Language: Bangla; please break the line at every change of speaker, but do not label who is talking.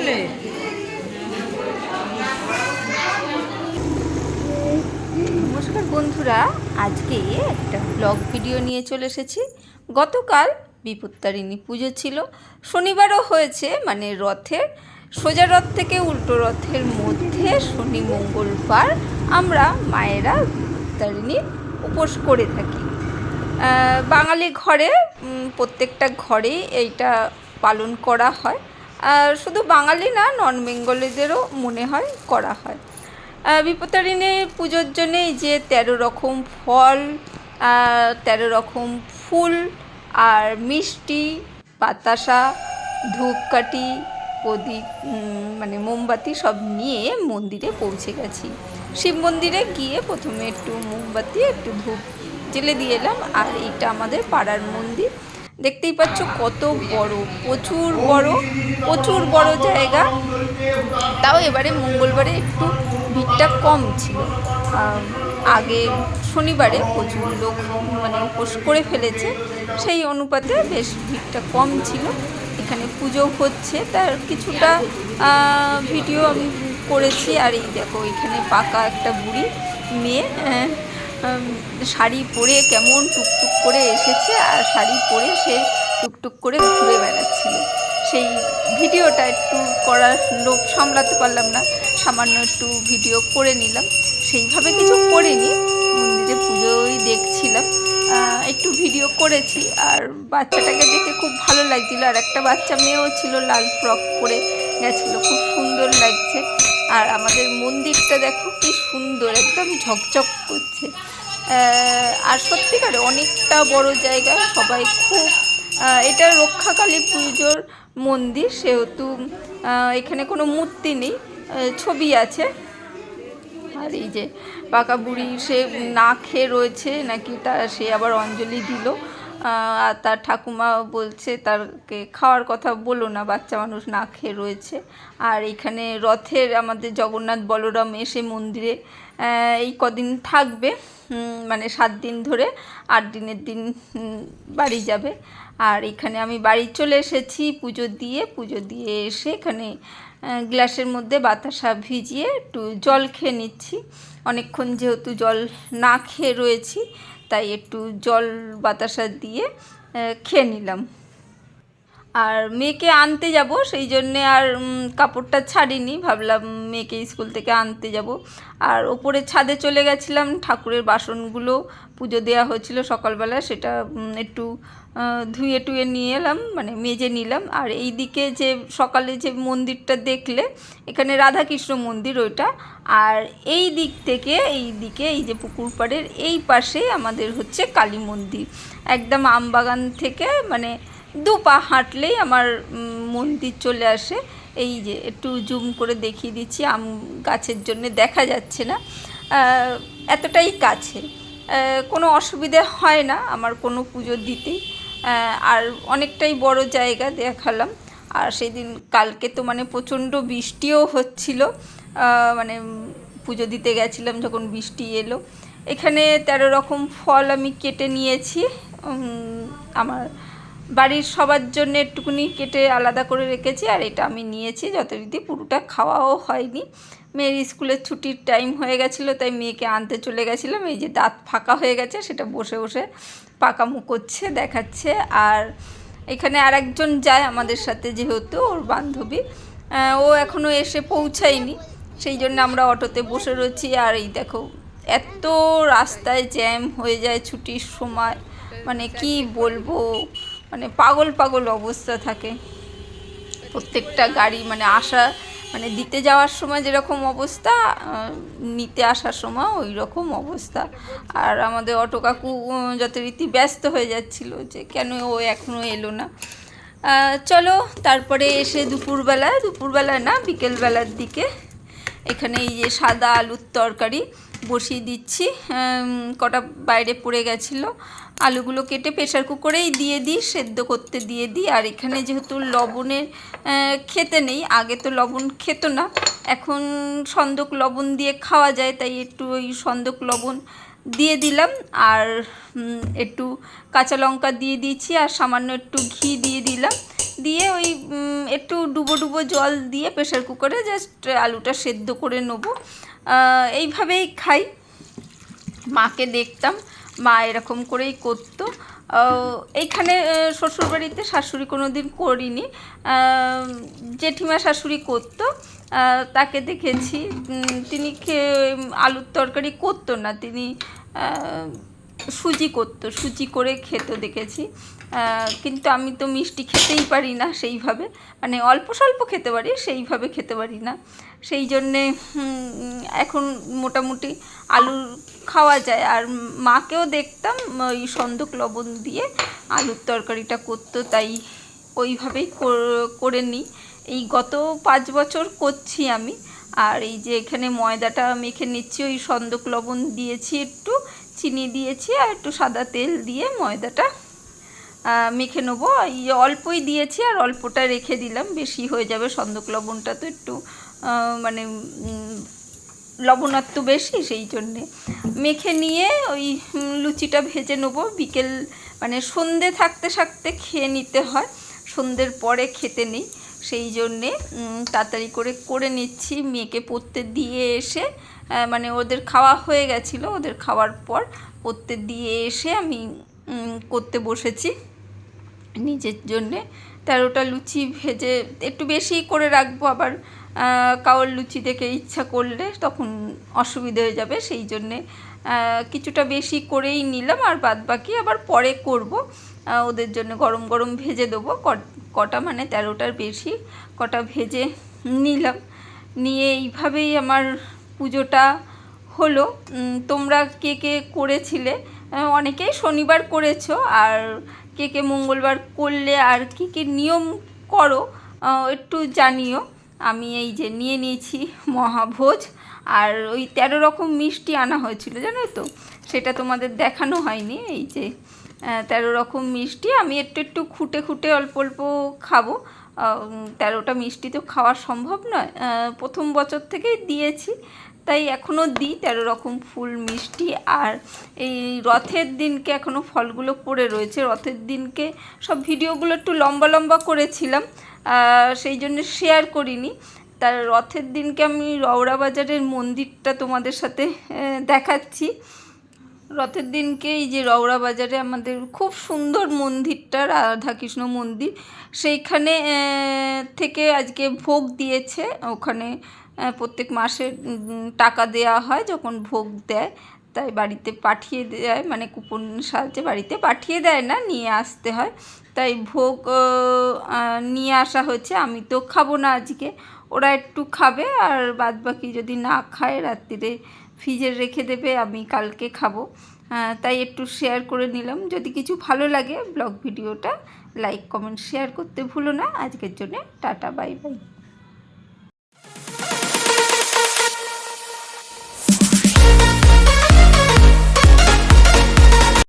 আসলে?
নমস্কার বন্ধুরা, আজকে একটা ব্লগ ভিডিও নিয়ে চলে এসেছি। গতকাল বিপত্তারিণী পুজো ছিল, শনিবারও হয়েছে মানে রথের, সোজা রথ থেকে উল্টো রথের মধ্যে শনি মঙ্গলবার আমরা মায়েরা বিপত্তারিণীর উপোস করে থাকি। বাঙালি ঘরে প্রত্যেকটা ঘরেই এইটা পালন করা হয়। শুধু বাঙালি না নন বেঙ্গলিদেরও মনে হয় করা হয়। বিপত্তারিণী পুজোর জন্য যে তেরো রকম ফল তেরো রকম ফুল আর মিষ্টি, বাতাসা, ধূপকাঠি, প্রদীপ মানে মোমবাতি সব নিয়ে মন্দিরে পৌঁছে গেছি। শিব মন্দিরে গিয়ে প্রথমে একটু মোমবাতি, একটু ধূপ জেলে দিয়ে এলাম। আর এইটা আমাদের পাড়ার মন্দির। দেখতেই পাচ্ছ কত বড় প্রচুর বড় প্রচুর বড় জায়গা। তাও এবারে মঙ্গলবারে একটু ভিড়টা কম ছিল। আগে শনিবারে প্রচুর লোক মানে উপোস করে ফেলেছে সেই অনুপাতে বেশ ভিড়টা কম ছিল। এখানে পুজো হচ্ছে তার কিছুটা ভিডিও আমি করেছি আর এই দেখো এখানে পাকা একটা বুড়ি মেয়ে উম, শাড়ি পরে কেমন টুকটুক করে এসেছে আর শাড়ি পরে সে টুকটুক করে ঘুরে বেড়াচ্ছিল। সেই ভিডিওটা একটু করার লোক সামলাতে পারলাম না, সামান্য একটু ভিডিও করে নিলাম। সেইভাবে কিছু করিনি, মন্দিরে পুজোই দেখছিলাম। একটু ভিডিও করেছি আর বাচ্চাটাকে দেখে খুব ভালো লাগছিল। আর একটা বাচ্চা মেয়েও ছিল, লাল ফ্রক পরে গেছিল, খুব সুন্দর লাগছে। আর আমাদের মন্দিরটা দেখো, কি সুন্দর, একদম ঝকঝক করছে। আর সত্যিকারে অনেকটা বড় জায়গা, সবাই খুব এটা রক্ষাকালী পুজোর মন্দির, সেহেতু এখানে কোনো মূর্তি নেই ছবি আছে। আর এই যে পাকা বুড়ি সে না খেয়ে রয়েছে, নাকি তা সে আবার অঞ্জলি দিল। আর তার ঠাকুমা বলছে, তারকে খাওয়ার কথা বলো না, বাচ্চা মানুষ না খেয়ে রয়েছে। আর এখানে রথের আমাদের জগন্নাথ বলরাম এসে মন্দিরে এই কদিন থাকবে মানে সাত দিন ধরে, আট দিনের দিন বাড়ি যাবে। আর এখানে আমি বাড়ি চলে এসেছি, পুজো দিয়ে পুজো দিয়ে এসে এখানে গ্লাসের মধ্যে বাতাসা ভিজিয়ে একটু জল খেয়ে নিচ্ছি। অনেকক্ষণ যেহেতু জল না খেয়ে রয়েছি তাই একটু জল বাতাসা দিয়ে খেয়ে নিলাম। আর মেয়েকে আনতে যাব, সেই জন্যে আর কাপড়টা ছাড়িনি। ভাবলাম মেয়েকে স্কুল থেকে আনতে যাব। আর ওপরে ছাদে চলে গেছিলাম, ঠাকুরের বাসনগুলো পুজো দেওয়া হয়েছিল সকালবেলা, সেটা একটু ধুয়ে টুয়ে নিয়ে এলাম মানে মেজে নিলাম। আর এই দিকে যে সকালে যে মন্দিরটা দেখলে, এখানে রাধাকৃষ্ণ মন্দির ওইটা। আর এই দিক থেকে, এই দিকে, এই যে পুকুর পাড়ের এই পাশে আমাদের হচ্ছে কালী মন্দির। একদম আমবাগান থেকে মানে দু পা হাঁটলেই আমার মন্দির চলে আসে। এই যে একটু জুম করে দেখিয়ে দিচ্ছি, আম গাছের জন্য দেখা যাচ্ছে না। এতটাই কাছে। কোনো অসুবিধে হয় না আমার কোনো পুজো দিতেই আর অনেকটাই বড় জায়গা দেখালাম। আর সেদিন কালকে তো মানে প্রচণ্ড বৃষ্টিও হচ্ছিল। মানে পুজো দিতে গেছিলাম যখন বৃষ্টি এলো। এখানে তেরো রকম ফল আমি কেটে নিয়েছি। আমার বাড়ির সবার জন্য একটুকুনি কেটে আলাদা করে রেখেছি, আর এটা আমি নিয়েছি যথারীতি পুরোটা খাওয়াও হয়নি। মেয়ের স্কুলের ছুটির টাইম হয়ে গেছিল, তাই মেয়েকে আনতে চলে গেছিলাম। এই যে দাঁত ফাঁকা হয়ে গেছে, সেটা বসে বসে পাকামু করছে, দেখাচ্ছে। আর এখানে আর একজন যায় আমাদের সাথে যেহেতু, ওর বান্ধবী। ও এখনও এসে পৌঁছায়নি, সেই জন্য আমরা অটোতে বসে রয়েছি। আর এই দেখো, এত রাস্তায় জ্যাম হয়ে যায় ছুটির সময়। মানে কি বলব? মানে পাগল পাগল অবস্থা থাকে। প্রত্যেকটা গাড়ি মানে আসা মানে দিতে যাওয়ার সময় যেরকম অবস্থা নিতে আসার সময় ওই রকম অবস্থা। আর আমাদের অটো কাকু যথারীতি ব্যস্ত হয়ে যাচ্ছিল যে কেন ও এখনও এলো না। চলো, তারপরে এসে দুপুরবেলা দুপুরবেলা না, বিকেলবেলার দিকে এখানে এই যে সাদা আলুর তরকারি বসিয়ে দিচ্ছি। কটা বাইরে পড়ে গেছিল। আলুগুলো কেটে প্রেশার কুকারেই দিয়ে দিই, সেদ্ধ করতে দিয়ে দিই। আর এখানে যেহেতু লবণের খেতে নেই, আগে তো লবণ খেত না। এখন সন্দক লবণ দিয়ে খাওয়া যায়, তাই একটু ওই সন্দক লবণ দিয়ে দিলাম। আর একটু কাঁচা লঙ্কা দিয়ে দিয়েছি, আর সামান্য একটু ঘি দিয়ে দিলাম। দিয়ে ওই একটু ডুবো ডুবো জল দিয়ে প্রেশার কুকারে জাস্ট আলুটা সেদ্ধ করে নেব। এইভাবেই খাই। মাকে দেখতাম, মা এরকম করেই করতো। এইখানে শ্বশুরবাড়িতে শাশুড়ি কোনো দিন করিনি জেঠিমা শাশুড়ি করতো তাকে দেখেছি। তিনি আলুর তরকারি করতো না, তিনি সুজি করতো, সুজি করে খেত দেখেছি। কিন্তু আমি তো মিষ্টি খেতেই পারি না সেইভাবে। মানে অল্প স্বল্প খেতে পারি, সেইভাবে খেতে পারি না। সেই জন্যে এখন মোটামুটি আলু খাওয়া যায়। আর মাকেও দেখতাম ওই সন্দক লবণ দিয়ে আলুর তরকারিটা করতো, তাই ওইভাবেই কর- নিই। এই গত পাঁচ বছর করছি আমি। আর এই যে এখানে ময়দাটা মেখে নিচ্ছি, ওই সন্দক লবণ দিয়েছি একটু, চিনি দিয়েছি আর একটু সাদা তেল দিয়ে ময়দাটা মেখে নেব। এই অল্পই দিয়েছি আর অল্পটা রেখে দিলাম। বেশি হয়ে যাবে সন্দক লবণটা তো একটু মানে লবণাক্ত বেশি সেই জন্যে। মেখে নিয়ে ওই লুচিটা ভেজে নেব। বিকেল মানে সন্ধে থাকতে থাকতে খেয়ে নিতে হয়। সন্ধ্যের পরে খেতে নেই। সেই জন্যে তাড়াতাড়ি করে করে নিচ্ছি। মেয়েকে পড়তে দিয়ে এসে মানে ওদের খাওয়া হয়ে গেছিল। ওদের খাওয়ার পর পড়তে দিয়ে এসে আমি করতে বসেছি। নিজের জন্যে। তেরোটা লুচি ভেজে একটু বেশি করে রাখব আবার কারোর লুচি দেখে ইচ্ছা করলে তখন অসুবিধা হয়ে যাবে, সেই জন্যে কিছুটা বেশি করেই নিলাম আর বাদ বাকি আবার পরে করব। ওদের জন্য গরম গরম ভেজে দেবো। কটা মানে তেরোটার বেশি কটা ভেজে নিলাম। নিয়ে এইভাবেই আমার পুজোটা হলো। তোমরা কে কে করেছিলে? অনেকেই শনিবার করেছ। আর কে কে মঙ্গলবার করলে আর কি কি নিয়ম করো একটু জানিও। আমি এই যে নিয়ে নিয়েছি মহাভোজ, আর ওই তেরো রকম মিষ্টি আনা হয়েছিল জানো তো? সেটা তোমাদের দেখানো হয়নি, এই যে তেরো রকম মিষ্টি। আমি একটু একটু খুঁটে খুঁটে অল্প অল্প খাব। তেরোটা মিষ্টি তো খাওয়া সম্ভব নয়। প্রথম বছর থেকেই দিয়েছি। তাই এখনও দিই তেরো রকম ফুল, মিষ্টি আর এই রথের দিনকে এখনও ফলগুলো পড়ে রয়েছে। রথের দিনকে সব ভিডিওগুলো একটু লম্বা লম্বা করেছিলাম সেই জন্য শেয়ার করিনি। তার রথের দিনকে আমি রওড়া বাজারের মন্দিরটা তোমাদের সাথে দেখাচ্ছি। রথের দিনকে এই যে রওড়া বাজারে আমাদের খুব সুন্দর মন্দিরটা, রাধাকৃষ্ণ মন্দির, সেইখানে থেকে আজকে ভোগ দিয়েছে। ওখানে প্রত্যেক মাসে টাকা দেওয়া হয় যখন ভোগ দেয়, তাই বাড়িতে পাঠিয়ে দেয় মানে কুপন সাহায্যে বাড়িতে পাঠিয়ে দেয় না, নিয়ে আসতে হয়। তাই ভোগ নিয়ে আসা হয়েছে, আমি তো খাব না আজকে। ওরা একটু খাবে, আর বাদ বাকি যদি না খায়, রাত্রিরে ফ্রিজে রেখে দেবে, আমি কালকে খাব। তাই একটু শেয়ার করে নিলাম। যদি কিছু ভালো লাগে ব্লগ ভিডিওটা লাইক কমেন্ট শেয়ার করতে ভুলো না। আজকের জন্য টাটা বাই বাই